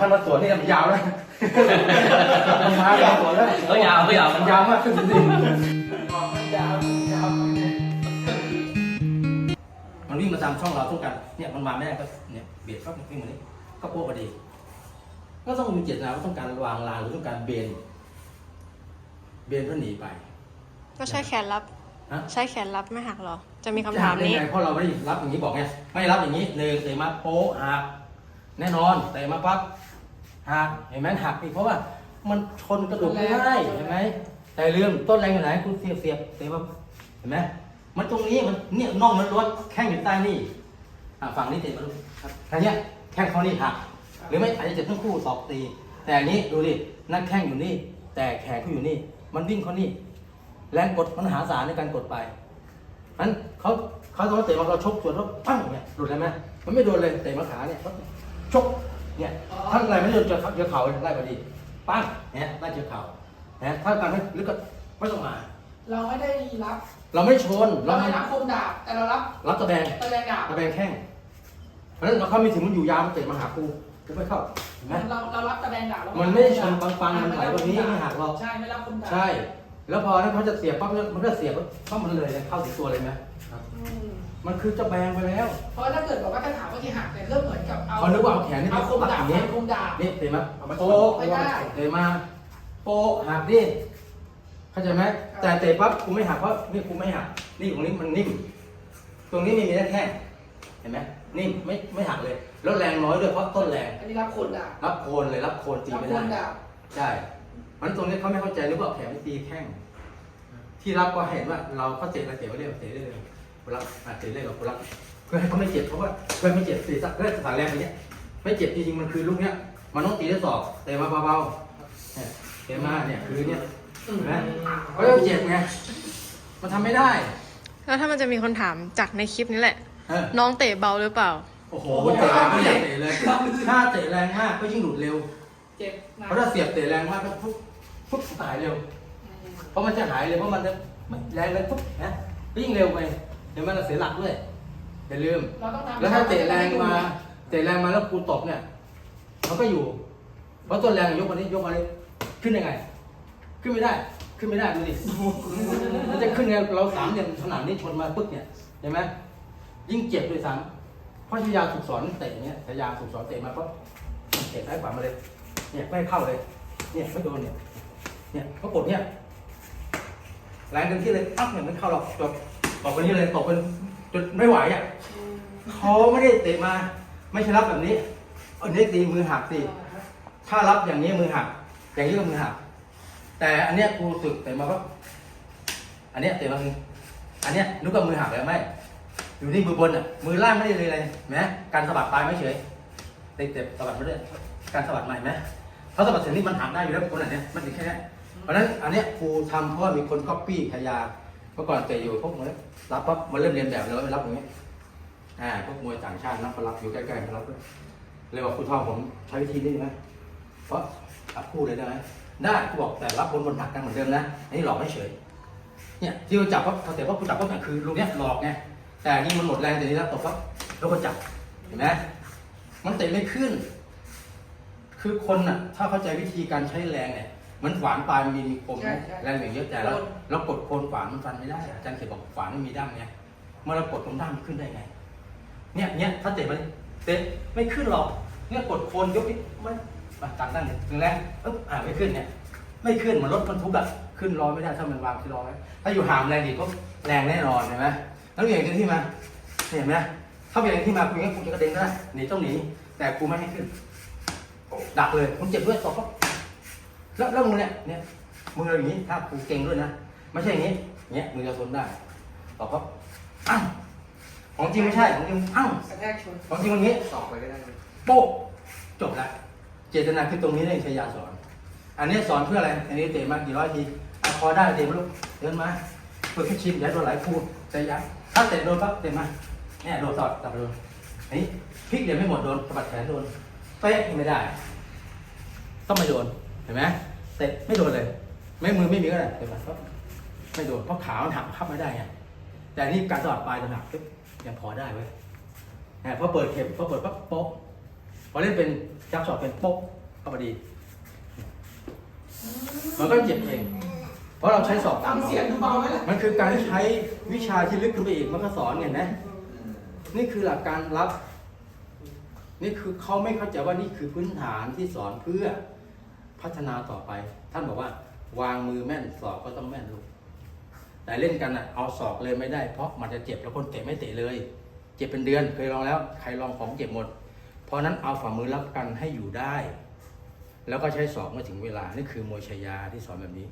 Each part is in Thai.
ขั้นมาสวนนี่มันยาวแล้วมันมายาวสวนแล้วเออยาวเออยาวมันยาวมากขึ้นจริงมันยาวมันยาวมันวิ่งมาตามช่องเราต้องการเนี่ยมันมาไม่ได้ก็เนี่ยเบียดปั๊บมันวิ่งมานี่ก็โป๊ะพอดีก็ต้องมีเจตนาว่าต้องการวางรางหรือต้องการเบน เบนเพื่อหนีไป ก็ใช้แขนรับฮะใช้แขนรับไม่หักหรอ จะมีคำถามนี้จะหักได้ไงเพราะเราไม่ได้รับอย่างนี้บอกไงไม่รับอย่างนี้หนึ่งเตะมาโป๊ะหักแน่นอนเตะมาปั๊บ หักเห็นไหมหักอีกเพราะว่ามันชนกระดูกไม่ได้เห็นไหมแต่เรื่องต้นแรงอยู่ไหนคุณเสียบเสียบเตะมาเห็นไหมมันตรงนี้มันเนี่ยน่องมันล้วนแข้งอยู่ใต้นี่ฝั่งนี้เตะมาดูครับอันเนี้แข้งเขานี่หัก หรือไม่อาจจะเจ็บทั้งคู่ตอกตี แต่อันนี้ดูดินั่นแข้งอยู่นี่ แต่แขนเขาอยู่นี่ มันวิ่งเขานี่แรงกดมันหาศาลในการกดไปนั้นเขาเขาตองเตะมาเราชกสวนแล้วปั้งเนี่ยหลุดเลยไหมมันไม่โดนเลยเตะมาขาเนี่ยเขาชก เนี่ยถ้าอะไรไม่โดนเจอเจอเข่าไล่พอดีปั้งเนี่ยไล่เจอเข่าเนี่ยถ้าการไม่ลึกก็ไม่ต้องมา เราไม่ได้รับ เราไม่ชนเราเราไม่ไม่รับคมดาบแต่เรารับรับตะแบงตะแบงดาบตะแบงแข้งเพราะฉะนั้นเราเข้าไม่ถึงมันอยู่ยาวมันเตะมาหากูกูไม่เข้าเห็นไหมเราเรารับตะแบงดาบเรามันไม่ได้ชนปังๆมันไหลแบบนี้ไม่หักหรอกใช่ไม่รับคมดาบใช่ แล้วพอนั้นเขาจะเสียบปั๊บมันก็เสียบปั๊บมันเลยเข้าถึงตัวเลยไหมอื มมันคือจะแบงไปแล้ว เพราะถ้าเกิดบอกว่าถ้าถามว่าที่หักเนี่ยเริ่มเหมือนกับเอาเขานึกว่าเอาแขนนี่เอามาคมปักดาอบย่างนี้เอาคมดาบนี่เห็นไหมเอามาโป๊ะไม่ได้เตะมาโป๊ะหักดิเข้าใจไหมแต่เตะปั๊บกูไม่หักเพราะนี่กูไม่หักนี่ตรงนี้มันนิ่ม ตรงนี้ไม่มีแค่เห็นไหมนิ่มไม่ไม่หักเลยแล้วแรงน้อยด้วยเพราะต้นแรงอันนี้รับคมดาบรับโคนเลยรับโคนตีรับไม่คได้มดาบใช่มันตรงนี้เขาไม่เข้าใจหรือว่าเอาแขนไปตีแข้งที่รับก็เห็นว่าเราเขาเจ็บเราเจ็บก็เรียกว่าเตะได้เลยกูรับอาจเตะได้กับกูรับเพื่อให้เขาไม่เจ็บเพราะว่าเพื่อไม่เจ็บตีสักเพื่อสารแรงอย่างเงี้ย ไม่เจ็บจริงๆมันคือลูกเนี้ยมันต้องตีด้วยศอกเตะมาเบาๆเนี่ยเตะมาเนี่ยคือเนี่ยเห็นไหมเขาจะเจ็บไงมันทำไม่ได้ แล้วถ้ามันจะมีคนถามจากในคลิปนี้แหละ เออ น้องเตะเบาหรือเปล่า โอ้โหเตะแรงไม่อยากเตะเลยถ้าเตะแรงมากก็ยิ่งหลุดเร็ว เจ็บนะเพราะถ้าเสียบเตะแรงมากก็ปุ๊บปุ๊บตายเร็ว เพราะมันจะหายเลยเพราะมันจะไม่แรงเลยปุ๊บนะก็ยิ่งเร็วไป เห็นไหมเราเสียหลักด้วยอย่าลืม เราต้องทำแล้วถ้าเตะแรงมาเตะแรงมาแล้วกูตบเนี่ยมันก็อยู่ เพราะต้นแรงยกมานี้ยกมานี้ขึ้นยังไง ขึ้นไม่ได้ ขึ้นไม่ได้ดูดิมันจะขึ้นไงเราสามเหลี่ยมขนาดนี้ชนมาปึ๊กเนี่ยเห็นไหมยิ่งเจ็บด้วยซ้ำเพราะชายาถูกสอนเตะเนี่ยชายาถูกสอนเตะมาปั๊บเตะซ้ายขวามาเลย เนี่ยไม่ให้เข้าเลย เนี่ยไม่โดนเนี่ย เนี่ยเขากดเนี่ยแรงเต็มที่เลยปั๊บเนี่ยไม่เข้าหรอกจบ ตกไปนี้เลยตกเป็นจนไม่ไหวอะเขาไม่ได้เตะมา ไม่ใช่รับแบบนี้อันนี้ตีมือหักสิถ้ารับอย่างนี้มือหัก อย่างนี้ก็มือหัก แต่อันเนี้ยกูสึกเตะมาปั๊บอันเนี้ยเตะมามืออันเนี้ยนึกว่ามือหักแล้วไม่อยู่ที่มือบนอะมือล่างไม่ได้เลยเลยเห็นไหมการสะบัดปลายไม่เฉยเตะเตะสะบัดมาด้วยการสะบัดใหม่ไหมเขาสะบัดเสียงนี่มันหักได้อยู่แล้วคนอันเนี้ยมันถึงแค่เนี้ยเพราะฉะนั้นอันเนี้ยครูทำเพราะว่ามีคนก๊อปปี้พยาเมื่อก่อนเตะอยู่พวกมันรับปั๊บมันเริ่มเรียนแบบแล้วไม่รับอย่างเงี้ยอ่าพวกมวยต่างชาตินักพลับอยู่ใกล้ๆพลับด้วยเลยบอกครูทองผมใช้วิธีนี้ไหมเพราะอับคู่เลยได้ไหมได้กูบอกแต่รับบนบนหักกันเหมือนเดิมนะอันนี้หลอกไม่เฉยเนี่ยที่เราจับว่าเขาแต่ว่ากูจับว่าคือลูกเนี้ยหลอกไงแต่นี่มันหมดแรงแต่นี้แล้วตบปั๊บแล้วก็จับเห็นไหมมันเตะไม่ขึ้น คือคนน่ะ ถ้าเข้าใจวิธีการใช้แรงเนี่ย มันขวานปลายมันมีคมนะแรงอย่างเยอะแต่แล้วเรากดโคนขวานมันฟันไม่ได้อาจารย์เขียนบอกขวานไม่มีด้ามไงเมื่อเรากดตรงด้ามมันขึ้นได้ไง เนี่ยเนี่ยถ้าเตะมันเตะไม่ขึ้นหรอกเนี่ยกดโคนยกนิดมันมาตัดตั้งเนี่ยถึงแรงปึ๊บอ่าไม่ขึ้นเนี่ย ไม่ขึ้นเหมือนรถบรรทุกอะขึ้นล้อไม่ได้ถ้ามันวางที่ล้อไว้ถ้าอยู่ห่างแรงดีก็แรงแน่นอนเห็นไหมแล้วอย่างที่มา เห็นไหมถ้าเป็นอย่างที่มาคุณงั้นคุณจะกระเด็นได้หนีต้องหนีแต่กูไม่ให้ขึ้น ดักเลยคุณเจ็บด้วยตกก็ แล้วแล้วมือเนี่ยเนี่ยมือเราอย่างนี้ถ้ากูเก่งด้วยนะไม่ใช่อย่างนี้เนี่ยมือจะทนได้ตกก็อ้าวของจริงไม่ใช่ของจริงอ้าวกระแทกชนของจริงวันนี้สอบไปก็ได้เลยโป๊ะจบละเจตนาคือตรงนี้เองชายาสอน อันนี้สอนเพื่ออะไร อันนี้เตะมากี่ร้อยทีอะพอได้เตะมาลูกเดินมาเพื่อแค่ชิมอย่าโดนหลายคู่ชายาถ้าเตะโดนปั๊บเตะมาเนี่ยโดนสอดกลับไปโดนอันนี้พลิกเดี๋ยวไม่หมดโดนสะบัดแขนโดนเป๊ะไม่ได้ ต้องไม่โดนเห็นไหม เตะไม่โดนเลย ไม่มือไม่มีก็ได้เตะมาปั๊บไม่โดนเพราะขามันหักพับไม่ได้ไงแต่อันนี่การสอดปลายต่างหากปึ๊บยังพอได้เว้ยอ่าพอเปิดเข็มพอเปิดปั๊บโป๊ะพอเล่นเป็นจับสอบเป็นโป๊กเข้ามาดีมันก็เจ็บเองเพราะเราใช้สอบตามทำเสียงดูเบาไหมล่ะมันคือการใช้วิชาที่ลึกขึ้นไปอีกมันก็สอนไงนะนี่คือหลักการรับ นี่คือเขาไม่เข้าใจว่านี่คือพื้นฐานที่สอนเพื่อ พัฒนาต่อไป ท่านบอกว่า วางมือแม่นสอบก็ต้องแม่นลูกแต่เล่นกันอะเอาศอกเลยไม่ได้เพราะมันจะเจ็บแล้วคนเตะไม่เตะเลย เจ็บเป็นเดือนเคยลองแล้วใครลองของเจ็บหมด เพราะนั้นเอาฝ่ามือรับกันให้อยู่ได้ แล้วก็ใช้ศอกเมื่อถึงเวลานี่คือมวยชายาที่สอนแบบนี้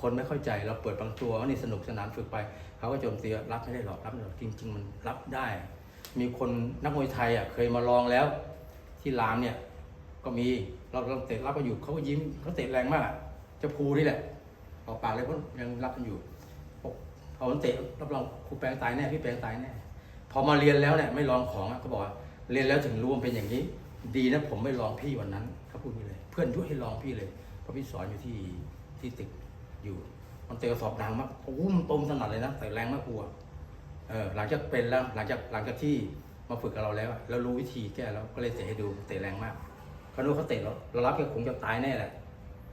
คนไม่เข้าใจเราเปิดบางตัวว่านี่สนุกสนานฝึกไปเขาก็โจมตีรับไม่ได้หรอกรับไม่ได้หรอกจริง ๆ มันรับได้ มีคนนักมวยไทยอะเคยมาลองแล้ว ที่รามเนี่ย ก็มีเราเราเตะรับกันอยู่เขาก็ยิ้มเขาเตะแรงมากอะเจะภูนี่แหละออกปากเลยเพราะยังรับกันอยู่พอมันเตะรับรองครูแปลงตายแน่พี่แปลงตายแน่พอมาเรียนแล้วเนี่ยไม่ลองของอะเขาบอกว่าเรียนแล้วถึงรู้ว่ามันเป็นอย่างนี้ ดีนะผมไม่ลองพี่วันนั้นเขาพูดอย่างนี้เลย เพื่อนยุให้ลองพี่เลยเพราะพี่สอนอยู่ที่ที่ตึกอยู่มันเตะสอบดังมากโอ้มันตรงถนัดเลยนะแต่แรงมากกลัวเออหลังจากเป็นแล้วหลังจากหลังจากที่มาฝึกกับเราแล้วอะเรารู้วิธีแก้แล้วก็เลยเตะให้ดูเตะแรงมาก เขาดูเขาเตะเราเรารับแค่คงจะตายแน่แหละ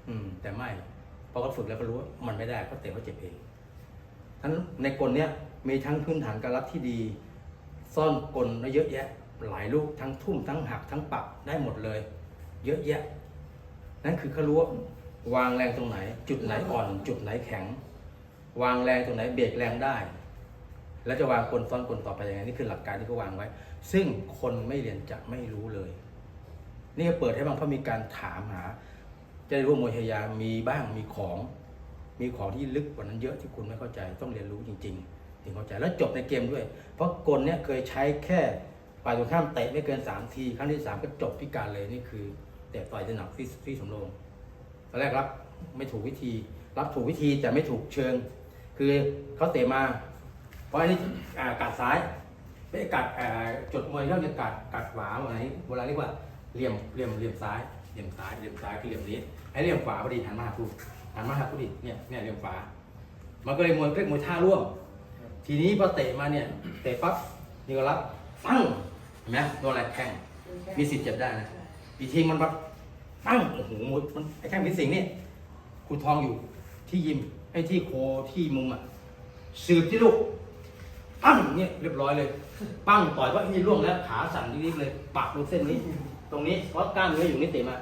อืม แต่ไม่พอเขาฝึกแล้วก็รู้ว่ามันไม่ได้เขาเตะเขาเจ็บเองทั้นในกลเนี้ยมีทั้งพื้นฐานการรับที่ดี ซ่อนกลไว้เยอะแยะ หลายลูกทั้งทุ่มทั้งหักทั้งปักได้หมดเลย เยอะแยะ นั่นคือเขารู้ว่าวางแรงตรงไหน จุดไหนอ่อน จุดไหนแข็ง วางแรงตรงไหนเบรกแรงได้ แล้วจะวางกลซ้อนกลต่อไปยังไงนี่คือหลักการที่เขาวางไว้ ซึ่งคนไม่เรียนจะไม่รู้เลย นี่ก็เปิดให้บางเพราะมีการถามหา จะได้รู้ว่ามวยชายามีบ้างมีของ มีของที่ลึกกว่านั้นเยอะที่คุณไม่เข้าใจต้องเรียนรู้จริง ๆ ถึงเข้าใจแล้วจบในเกมด้วย เพราะกลเนี่ยเคยใช้แค่ฝ่ายตรงข้ามเตะไม่เกินสามทีครั้งที่สามก็จบพิการเลยนี่คือเตะต่อยจะหนักที่ที่สำโรงตอนแรกรับไม่ถูกวิธี รับถูกวิธีแต่ไม่ถูกเชิง คือเขาเตะมา เพราะอันนี้อ่ากัดซ้ายไม่กัดจดมวยเขาจะกัดกัดขวาอะไรโบราณเรียกว่า เหลี่ยมเหลี่ยมเหลี่ยมซ้ายเหลี่ยมซ้ายเหลี่ยมซ้ายคือเหลี่ยมนี้ไอ้เหลี่ยมขวาพอดีหันมาหากูหันมาหากูดิเนี่ยเนี่ยเหลี่ยมขวามันก็เลยมวยเรียกมวยท่าร่วม ทีนี้พอเตะมาเนี่ยเตะปั๊บนี่ก็รับปั้งเห็นไหมโดนอะไรแข้งมีสิทธิ์เจ็บได้นะอีกทีมันปั๊บปั้งโอ้โหมวยมันไอ้แข้งพิสิงห์นี่ครูทองอยู่ที่ยิมไอ้ที่โคที่มุมอะสืบที่ลูกปั้งเนี่ยเรียบร้อยเลย ปั้งต่อยว่านี่ล่วงแล้วขาสั่นนิดๆเลยปักลงเส้นนี้ ตรงนี้เพราะกล้ามเนื้ออยู่นี่เตะมา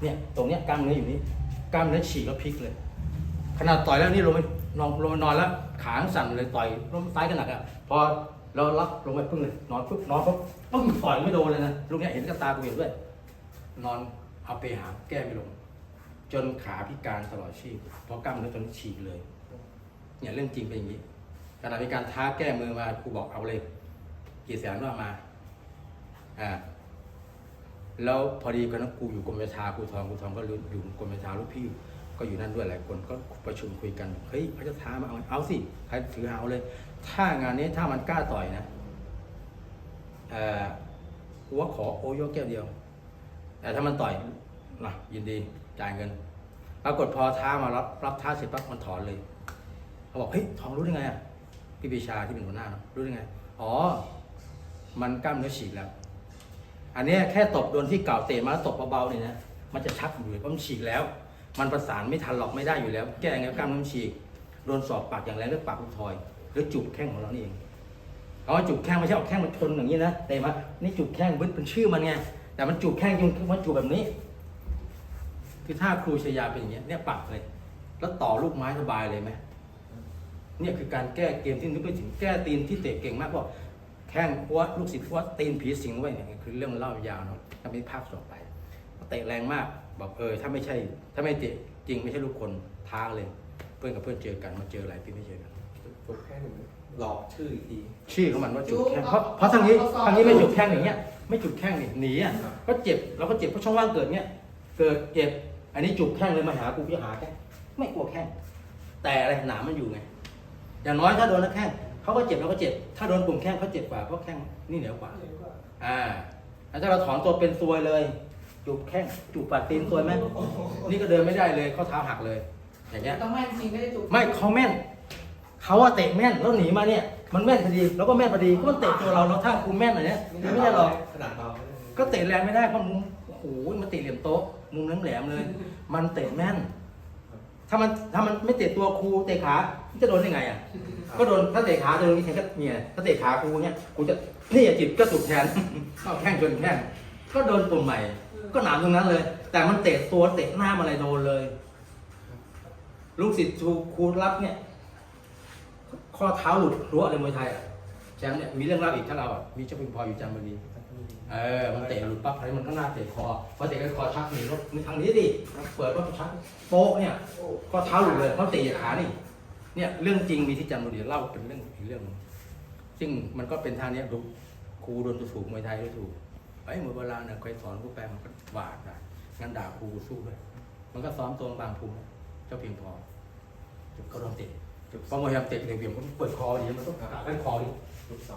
เนี่ยตรงเนี้ยกล้ามเนื้ออยู่นี่กล้ามเนื้อฉีกแล้วพลิกเลย ขนาดต่อยแล้วนี่ลงไปนอนลงไปนอนแล้วขาสั่นเลยต่อยลงซ้ายกันหนักอะพอเรารับลงไปพึ่งเลยนอนปึ๊บนอนปุ๊บปึ้งต่อยไม่โดนเลยนะลูกเนี้ยเห็นกับตากูเห็นด้วย นอนเอาไปหาแก้ไม่ลง จนขาพิการตลอดชีพเพราะกล้ามเนื้อตรงนี้ฉีกเลย เนี่ยเรื่องจริงเป็นอย่างนี้ขณะมีการท้าแก้มือมาครูบอกเอาเลย กี่แสนว่ามา อ่า แล้วพอดีกันนะครูอยู่กรมวิชาครูทองครูทองก็อยู่กรมวิชาลูกพี่ ก็อยู่นั่นด้วยหลายคนก็ประชุมคุยกันเฮ้ยเขาจะท้ามาเอาเอาสิใครถือเอาเลย ถ้างานนี้ถ้ามันกล้าต่อยนะเออกูว่าขอโอโยแก้วเดียว แต่ถ้ามันต่อยนะยินดีจ่ายเงินปรากฏพอท้ามารับรับท้าเสร็จปั๊บมันถอนเลยเขาบอกเฮ้ยทองรู้ได้ไงอะพี่ปีชาที่เป็นหัวหน้าเนาะรู้ได้ไง อ๋อ มันกล้ามเนื้อฉีกแล้ว อันนี้แค่ตบโดนที่เก่าเตะมาตบเบาๆเนี่ยนะ มันจะชักอยู่เลยเพราะมันฉีกแล้ว มันประสานไม่ทันหรอกไม่ได้อยู่แล้ว แก้ไงกล้ามเนื้อมันฉีก โดนสอบปากอย่างแรงหรือปากลูกทอย หรือจุกแข้งของเรานี่เอง เอาจุกแข้งไม่ใช่เอาแข้งมาชนอย่างนี้นะเตะมา นี่จุกแข้งบึ้ดเป็นชื่อมันไง แต่มันจุกแข้งจริงมันจุกแบบนี้ คือถ้าครูชยาเป็นอย่างเงี้ยเนี่ยปักเลย แล้วต่อลูกไม้สบายเลยไหมเนี่ยคือการแก้เกมที่นึกไปถึงแก้ตีนที่เตะเก่งมากเพราะ แข้งวัดลูกศิษย์วัดตีนผีสิงไว้เนี่ยคือเรื่องมันเล่ายาวเนาะถ้าไม่ภาคต่อไปเตะแรงมากบอกเออถ้าไม่ใช่ ถ้าไม่เตะจริงไม่ใช่ลูกคนท้าเลย เพื่อนกับเพื่อนเจอกันมาเจอหลายปีไม่เจอกันจุกแค่หนึ่งหลอกชื่ออีกทีชื่อของมันว่าจุดแข้งเพราะเพราะทางนี้ทางนี้ไม่จุดแข้งอย่างเงี้ยไม่จุดแข้งนี่หนีอะก็เจ็บเราก็เจ็บเพราะช่องว่างเกิดเงี้ยเกิดเจ็บอันนี้จุกแข้งเลยมาหากูจะหาแข้งไม่กลัวแข้งแต่อะไรหนามมันอยู่ไงอย่างน้อยถ้าโดนนักแข้ง เขาก็เจ็บเราก็เจ็บ ถ้าโดนกลุ่มแข้งเขาเจ็บกว่าเพราะแข้งนี่เหนือกว่า อ่าแล้วถ้าเราถอนตัวเป็นซวยเลย จูบแข้งจูบปัดตีนซวยไหมนี่ก็เดินไม่ได้เลยข้อเท้าหักเลย อย่างเงี้ยต้องแม่นจริงไม่ได้จุกไม่เขาแม่นเขาว่าเตะแม่นแล้วหนีมาเนี่ย มันแม่นพอดีแล้วก็แม่นพอดีก็มันเตะตัวเราเราถ้ากูแม่นอะไรเนี้ยหนีไม่ได้หรอกขนาดเบาก็เตะแรงไม่ได้เพราะมุมโอ้โหมันติดเหลี่ยมโต๊ะมุมแหลมๆเลย มันเตะแม่น ถ้ามันถ้ามันไม่เตะตัวครูเตะขามันจะโดนยังไงอะ ก็โดนถ้าเตะขาจะโดนแทงก็เนี่ยถ้าเตะขาครูเนี่ยกูจะนี่อะจิตก็สุกแทนเข้าแข้งจนแข้งก็โดนตุ่มใหม่ ก็หนามตรงนั้นเลย แต่มันเตะตัวเตะหน้ามาอะไรโดนเลย ลูกศิษย์ครูครูรับเนี่ย ข้อเท้าหลุดรั้วในมวยไทยอะ แชมป์เนี่ยมีเรื่องเล่าอีกถ้าเราอะมีเจ้าพิงพออยู่จันทบุรีเออมันเตะหลุดปั๊บอะไรมันก็หน้าเตะคอพอเตะก็คอชักหนีรถมีทางนี้ดิเปิดปั๊บชักโป๊ะเนี่ยข้อเท้าหลุดเลยเพราะเตะเหยียดขานี่เนี่ยเรื่องจริงมีที่จันทบุรีเล่าเป็นเรื่องอีกเรื่องหนึ่งซึ่งมันก็เป็นทางเนี้ยดูครูโดนตัวถูกมวยไทยด้วยถูกไอ้ยมวยโบราณเนี่ยเคยสอนกูแปลมันก็หวาดนะงั้นด่าครูกูสู้ด้วยมันก็ซ้อมตัวบางภูมิเจ้าเพียงพอก็โดนเตะ พอมวยทำเตะเบี่ยงๆมันเปิดคอดีมันต้องกัดกันคอดิ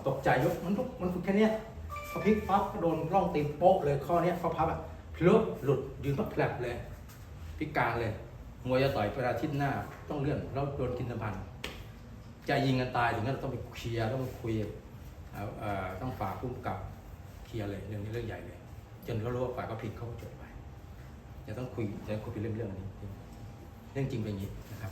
ตกใจยกมันทุกมันฝึกแค่เนี้ยพอพลิกปั๊บก็โดนร่องตีนโป๊ะเลยข้อเนี้ยข้อพับอะพลุบหลุดยืนปั๊บแผลบเลย พิการเลย มวยจะต่อยเวลาทิศหน้าต้องเลื่อนแล้วโดนกินสะพันจะยิงกันตายถึงนั้นเราต้องไปเคลียร์ต้องไปคุยเอาเอ่อต้องฝากผู้กำกับเคลียร์เลยเรื่องนี้เรื่องใหญ่เลย จนเขารู้ว่าฝ่ายเขาผิดเขาก็จบไปจะต้องคุยจะคุยเป็นเรื่องเรื่องนี้เรื่องจริงเป็นอย่างนี้นะครับ